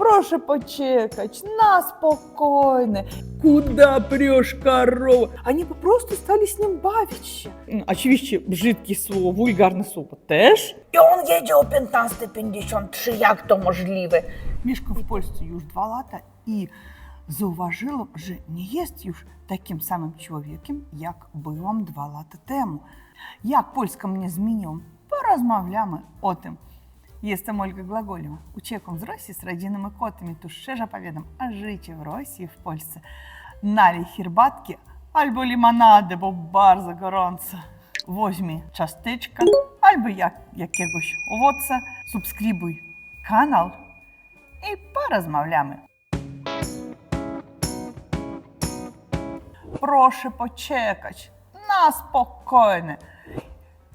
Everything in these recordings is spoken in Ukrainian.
Прошу почекать, на спокойно. Куда прешь, корова? Они бы просто стали с ним бавиться. Очевидно, бrzydkie słowo, wulgarne słowo też. I on jedzie o 15.53, jak to możliwe? Mieszka w Polsce już dwa lata i zauważyłam, że nie jest już takim samym człowiekiem, jak byłam dwa lata temu. Jak Polska mnie zmieniła, porozmawiamy o tym. Jestem Ольга Глаголева. Uciekłam z Rosji z rodzinnymi kotami, to szczerze powiadam o życiu w Rosji w Polsce. Nalej herbatki albo limonady, bo bardzo gorąco. Weźmij ciasteczka albo jak, jakiegoś owoca, subskrybuj kanał i porozmawiamy. Proszę poczekać, na spokojnie.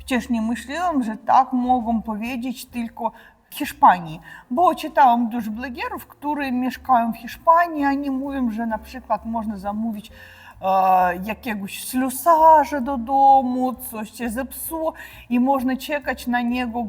Przecież nie myślałam, że tak mogą powiedzieć tylko Hiszpanii, bo czytałam dużo blogerów, które mieszkają w Hiszpanii, oni mówią, że na przykład można zamówić e, jakiegoś ślusarza do domu, coś się zepsuło i można czekać na niego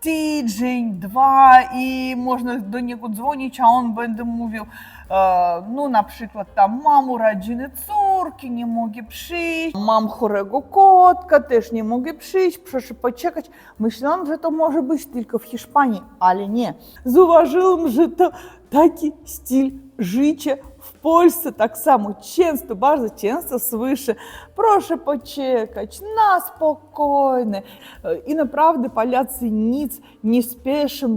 tydzień, dwa i można do niego dzwonić, a on będzie mówił, e, no na przykład tam mam urodziny córki, nie mogę przyjść, mam chorego kotka, też nie mogę przyjść, proszę poczekać. Myślałam, że to może być tylko w Hiszpanii, ale nie. Zauważyłam, że to taki styl życia w Polsce tak samo często, bardzo często słyszę, proszę poczekać, na spokojnie. I naprawdę Polacy nic nie spieszą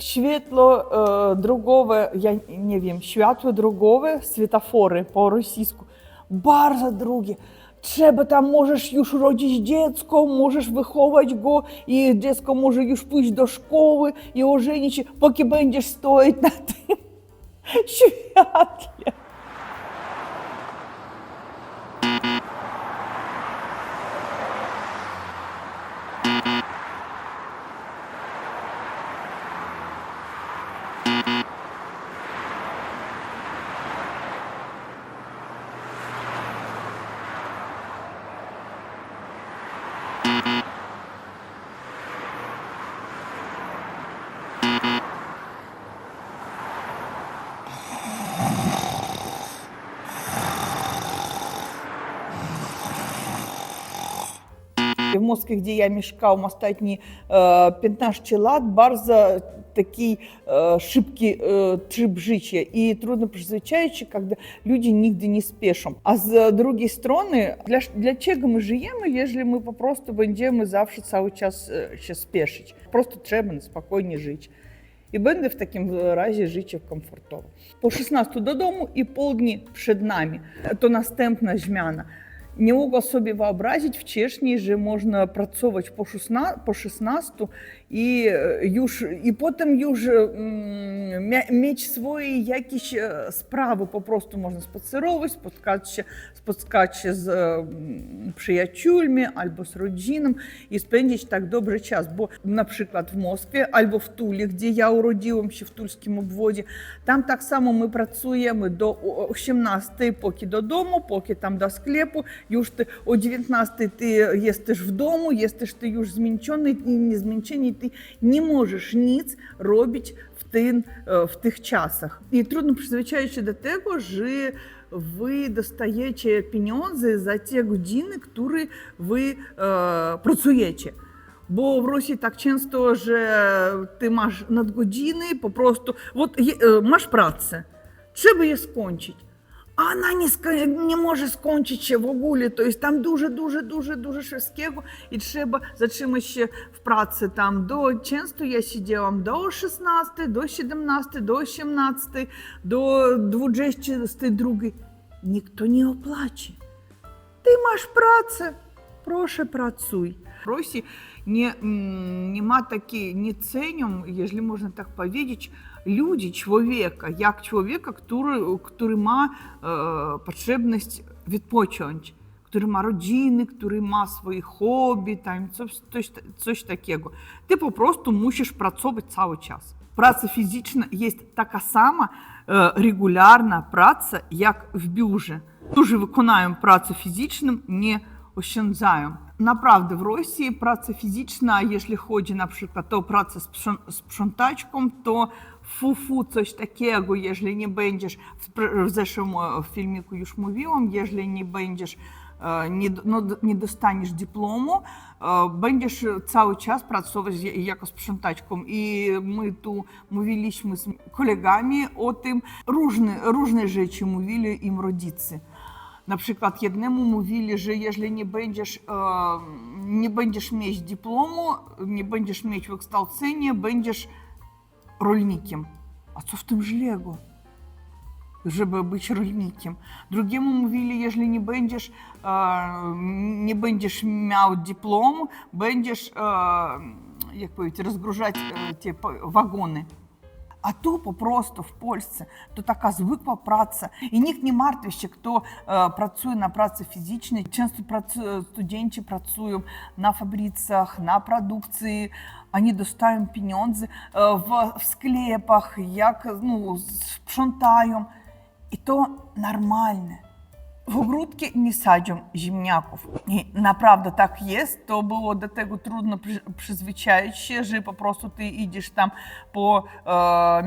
Świetło e, drogowe, ja nie wiem, światło drogowe, światofory po rosyjsku, bardzo drogie. Trzeba tam, możesz już rodzić dziecko, możesz wychować go i dziecko może już pójść do szkoły i ożenić się, póki będziesz stoić na tym światle. Gdzie ja mieszkałam ostatnie e, 15 lat, bardzo taki e, szybki e, tryb życia i trudno przyzwyczaić się, kiedy ludzie nigdy nie spieszą. A z drugiej strony, dla, dlaczego my żyjemy, jeżeli my po prostu będziemy zawsze cały czas e, się spieszyć? Po prostu trzeba spokojnie żyć. І będę в такому разі жити комфортово. По 16 додому і полдні przed nami. To następna zmiana. Nie mogła sobie wyobrazić wcześniej, że można pracować po 16, po 16 mm, jakieś e, sprawy, po prostu można spacerować, spotkać się, spotkać się z mm, przyjaciółmi albo z rodziną i spędzić tak dobry czas, bo na przykład w Moskwie albo w Tuli, gdzie ja urodziłam się w tulskim obwodzie, tam tak samo my pracujemy do 18, póki do domu, póki tam do sklepu, już ty o 19 ty jesteś w domu, jesteś ty już zmęczony i niezmęczony, ty nie możesz nic robić w, tym, e, w tych czasach. I trudno przyzwyczaić się do tego, że wy dostajecie pieniądze za te godziny, które wy e, pracujecie. Bo w Rosji tak często, że ty masz nadgodziny, po prostu, вот je, e, masz pracę, nie, sk- nie może skończyć się w ogóle, to jest tam дуже, дуже, дуже, дуже wszystkiego i trzeba zatrzymać się w pracy tam do, często ja siedziałam do 16, do 17, do 18, do 22. Nikt nie opłaci. Ty masz pracę, proszę pracuj. W Rosji nie, mm, nie ma takiej, nie cenią, jeżeli człowieka, który, który ma e, potrzebność wypocząć, który ma rodziny, który ma swoje hobby, tam coś, coś, coś takiego. Ty po prostu musisz pracować cały czas. Praca fizyczna jest taka sama e, regularna praca, jak w biurze. Którzy wykonają pracę fizyczną, nie oszczędzają. Naprawdę, w Rosji praca fizyczna, jeśli chodzi na przykład o pracę z sprząt- sprzątaczką, fu-fu, coś takiego, jeżeli nie będziesz, w, zeszłym e, filmiku już mówiłam, jeżeli nie będziesz e, nie, no, nie dostaniesz dyplomu, e, będziesz cały czas pracować jako sprzątaczką. I my tu mówiliśmy z kolegami o tym, różne, różne rzeczy mówili im rodzice. Na przykład jednemu mówili, że jeżeli nie będziesz, nie będziesz mieć dyplomu, nie będziesz mieć wykształcenia, będziesz rolnikiem. A co w tym źlego? żeby być e, nie będziesz miał dyplom, będziesz, e, jak powiedzieć, rozgружать e, ті по- wagony. А то попросту в Польщі то така звикла праця, і ніхто не мартвище, хто е, працює на праці фізичній. Часто працю, студенти працюють на фабрицях, на продукції. Вони достають піньонзи е, в, в склепах, як ну, sprzątają. І то нормально. E,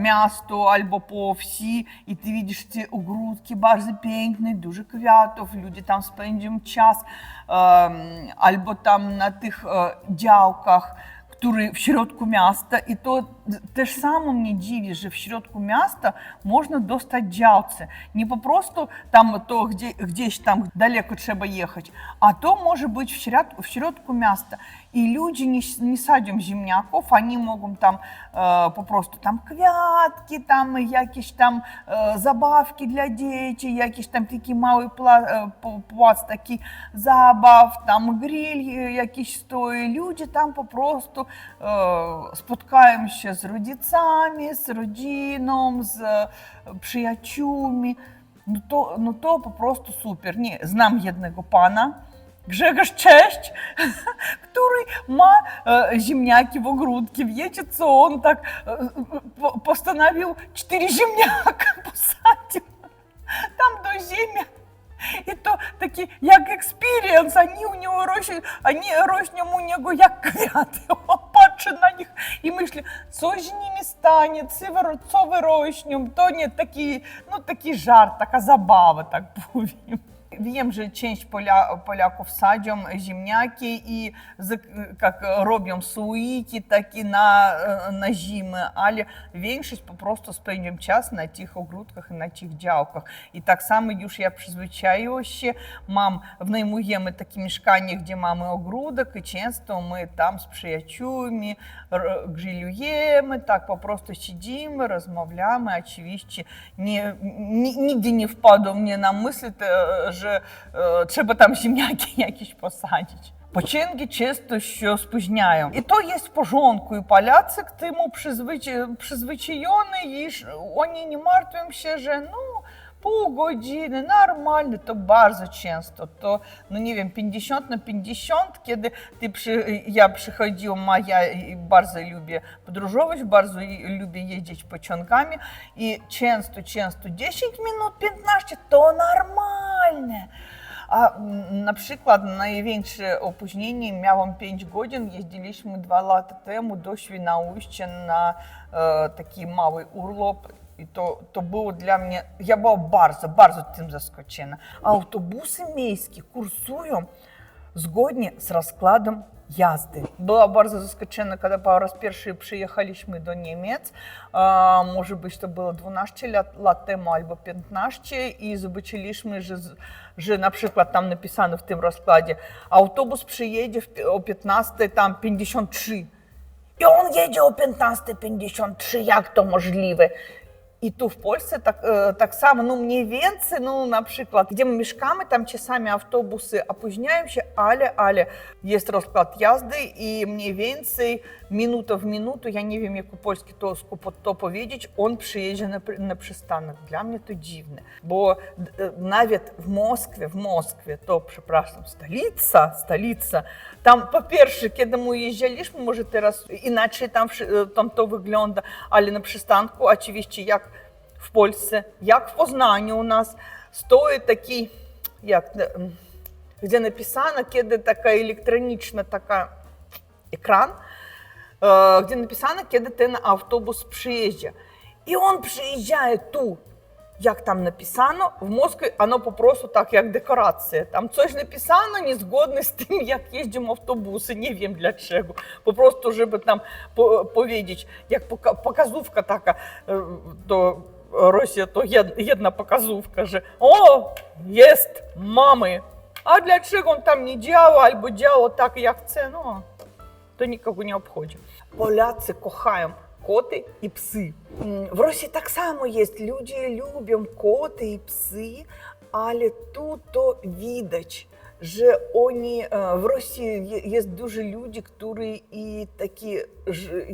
i ty widzisz te ogródki bardzo piękne, dużo kwiatów, ludzie tam spędzą czas em, albo tam na tych e, działkach, miasta i to też samo mnie dziwi, że w środku miasta można dostać działce. Nie po prostu tam to gdzie, gdzieś tam daleko trzeba jechać, a to może być w, środ, w środku miasta. Mogą tam e, po prostu tam kwiatki, tam jakieś tam e, zabawki dla dzieci, jakiś tam taki mały pla, e, p- płac taki zabaw, tam grill e, jakiś stoi. Ludzie tam po prostu e, spotkają się z rodzicami, z rodziną, z e, przyjaciółmi. No to, no to po prostu super. Nie, znam jednego pana, Grzegorz, cześć, który ma e, ziemniaki w ogródku. Wiecie co, on tak e, po, postanowił cztery ziemniaka posadził tam do ziemi. І то такі, як експірієнс, вони у нього рощі, вони рощем у нього як квяти. Он паче на них і мислі, що ж з ними стане, це виро- це вирощнем, то не такі, ну такий жарт, така забава, так повім. Wiem, że część Polia, Polaków sadzą ziemniaki i z, jak robią słoiki takie na, na zimę, ale większość po prostu spędzam czas na tych ogródkach i na tych działkach. I tak samo już ja przyzwyczaiła się, mam, wynajmujemy takie mieszkanie, gdzie mamy ogródek i często my tam z przyjaciółmi r- grillujemy, tak po prostu siedzimy, rozmawiamy. Oczywiście nie, ni- nigdy nie wpadło e, często się spóźniają. I to jest w porządku. I Polacy k temu przyzwyci- przyzwyczajeni, iż oni nie martwią się, że no, pół godziny, normalnie, to bardzo często, to, no nie wiem, 50 na 50, kiedy ty przy, ja przychodziłam, a ja bardzo lubię podróżować, bardzo lubię jeździć pociągami i często, często 10 minut, 15 to normalne. A mm, na przykład największe opóźnienie miałam 5 godzin, jeździliśmy dwa lata temu do Świnoujścia na e, taki mały urlop i to, to było dla mnie, ja była bardzo, bardzo tym zaskoczona. Autobusy miejskie kursują zgodnie z rozkładem jazdy. Była bardzo zaskoczona, kiedy po raz pierwszy przyjechaliśmy do Niemiec. A, może być to było 12 lat, lat temu albo 15 i zobaczyliśmy, że, z- że na przykład tam napisano w tym rozkładzie autobus przyjedzie w, pi- o 15 tam 53. І он їде о 15.53, як то можливе? I tu w Polsce tak, e, tak samo, no mniej więcej, no na przykład, gdzie my mieszkamy, tam czasami autobusy opóźniają się, ale, ale jest rozkład jazdy i mniej więcej minuta w minutę, ja nie wiem jak po polsku to, skupo- to powiedzieć, on przyjedzie na, pr- na przystanek. Dla mnie to dziwne, bo d- e, nawet pierwsze, kiedy my jeździliśmy, może teraz inaczej tam, wszy- tam to wygląda, ale na przystanku oczywiście jak w Polsce, jak w Poznaniu u nas stoi taki, jak, em, где написано, kiedy така електронічна така екран, э, где написано, kiedy ти на автобус приїжджа. І він приїжджає ту, як там написано, в Москві воно попросту так, як декорація. Там щось написано, не згодне з тим, як їздимо автобуси, не wiem для чого. Попросту, щоб там по- повідати, як пока- показувка така, е, то Росія, то єдна показувка, що о, єсть мами. А для чого там не діяв, або діяв так, як це, ну, то нікого не обходить. Поляці кохаємо коти і пси. В Росії так само є. Люди люблять коти і пси, але тут то видать, że oni e, w Rosji je- jest dużo ludzi, którzy i taki ż-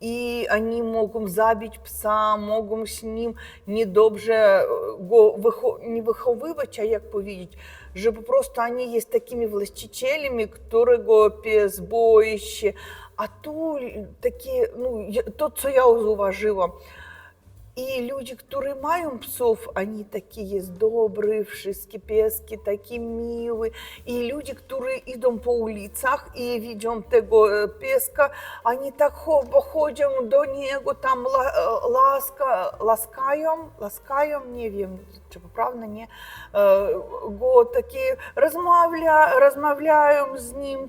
jest ż- zły i oni mogą zabić psa, mogą z nim niedobrze e, go wycho- nie wychowywać, a jak powiedzieć, że po prostu oni jest takimi właścicielami, którego pies boi się. A tu takie, no, ja- to co ja zauważyłam, i ludzie, którzy mają psów, oni takie jest dobry, wszystkie pieski takie miłe. I ludzie, którzy idą po ulicach i widzą tego e, pieska, oni tak cho- chodzą do niego, tam la, e, laska, laskają, laskają, nie wiem, czy poprawnie, nie, e, go takie rozmawia, rozmawiają z nim.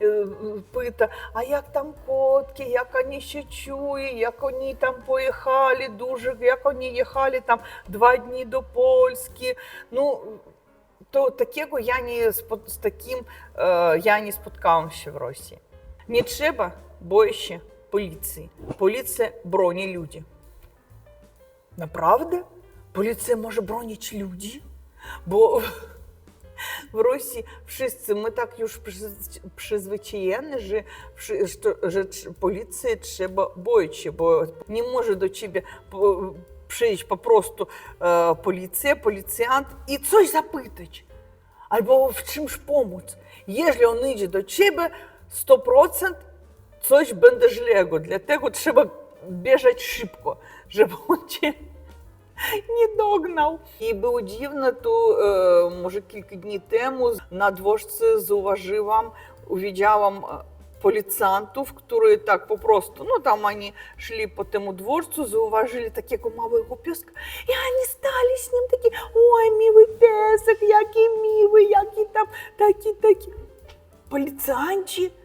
E, e, pyta, a jak tam kotki, jak oni się czują, jak oni tam pojechali дуже, jak oni jechali tam dwa dni do Polski. Ну, то такого я не з таким е, я не споткався в Росії. Не треба більше поліції. Поліція броні люди. Naprawdę? Поліція може бронити люди? Бо в Росії wszyscy ми так już przyz- przyzwyczajeni, że, wszy- що, że tr- поліції треба боїться, бо не може до тебе по- przyjść po prostu e, policja, policjant i coś zapytać. Albo w czymś pomóc. Jeżeli on idzie do ciebie, 100% coś będzie źlego. Dlatego trzeba bieżeć szybko, żeby on cię e, e, prostu, no tam oni szli po temu dworcu, zauważyli takiego małego pieska i oni stali z nim taki, oj, miły piesek, jaki miły, jaki tam, taki, taki. Policjanci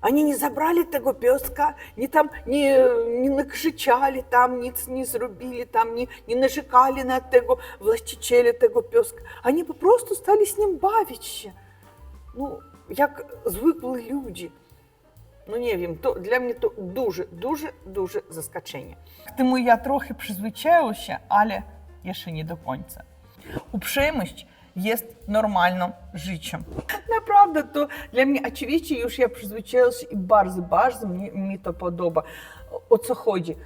Они не забрали tego песка, не там не, не накричали, там nic не зробили, там не, не нажикали на tego властителя tego песка. Они просто стали з ним бавитися. Ну, як звикли люди. Ну, не wiem, то для мене то дуже, дуже, дуже заскочення. Тому я трохи призвичаюся, але я ще не до кінця. Uprzejmość jest normalną życiem. Naprawdę, to dla mnie oczywiście już ja przyzwyczaiłam i bardzo, bardzo mi to podoba. O, o co chodzi?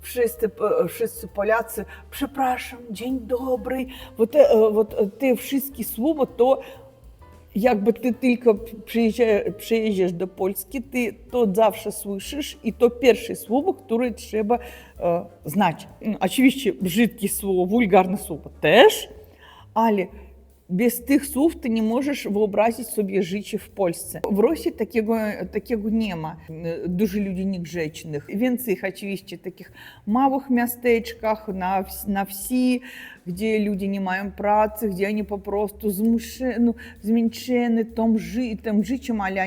Wszyscy, e, wszyscy Polacy, przepraszam, dzień dobry. Вот, вот te wszystkie słowa to jakby ty tylko przyjeżdżasz, przyjeżdżasz do Polski, ty to zawsze słyszysz i to pierwsze słowo, które trzeba e, znać. Mm, Oczywiście brzydkie słowo, wulgarne też, ale bez tych słów ty nie możesz wyobrazić sobie życie w Polsce. W Rosji takiego, takiego nie ma. Dużo ludzi niegrzecznych. Więcej ich oczywiście w takich małych miasteczkach, na, ws- na wsi, gdzie ludzie nie mają pracy, gdzie oni po prostu zmuszeni, no, zmęczeni tym, ży, tym życiem, ale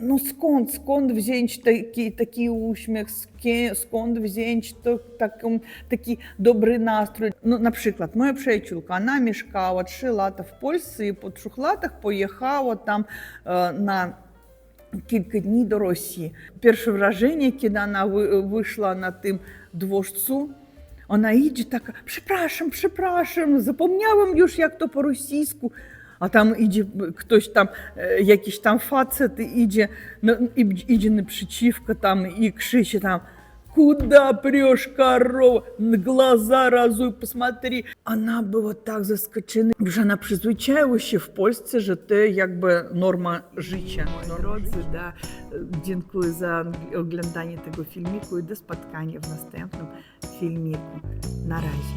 Ну skąd wziąć to, taką, taki dobry nastrój. No, na przykład moja przyjaciółka, ona mieszkała 3 lata w Polsce i po 3 latach pojechała tam e, na kilka dni do Rosji. Pierwsze wrażenie, kiedy ona wy, wyszła na tym dworcu, ona idzie taka, przepraszam, już jak to po rosyjsku. A tam idzie ktoś tam, e, jakiś tam facet idzie, no, i- idzie naprzeciwko tam i krzyczy tam, Куда прешь, корова? Н- Глаза разуй, посмотри. Она была так заскочена. Вже вона призвичайила ще в Польsce, że to jakby norma życia. Moi drodzy, да, dziękuję za oglądanie tego filmiku i do spotkania w następnym filmiku. Na razie.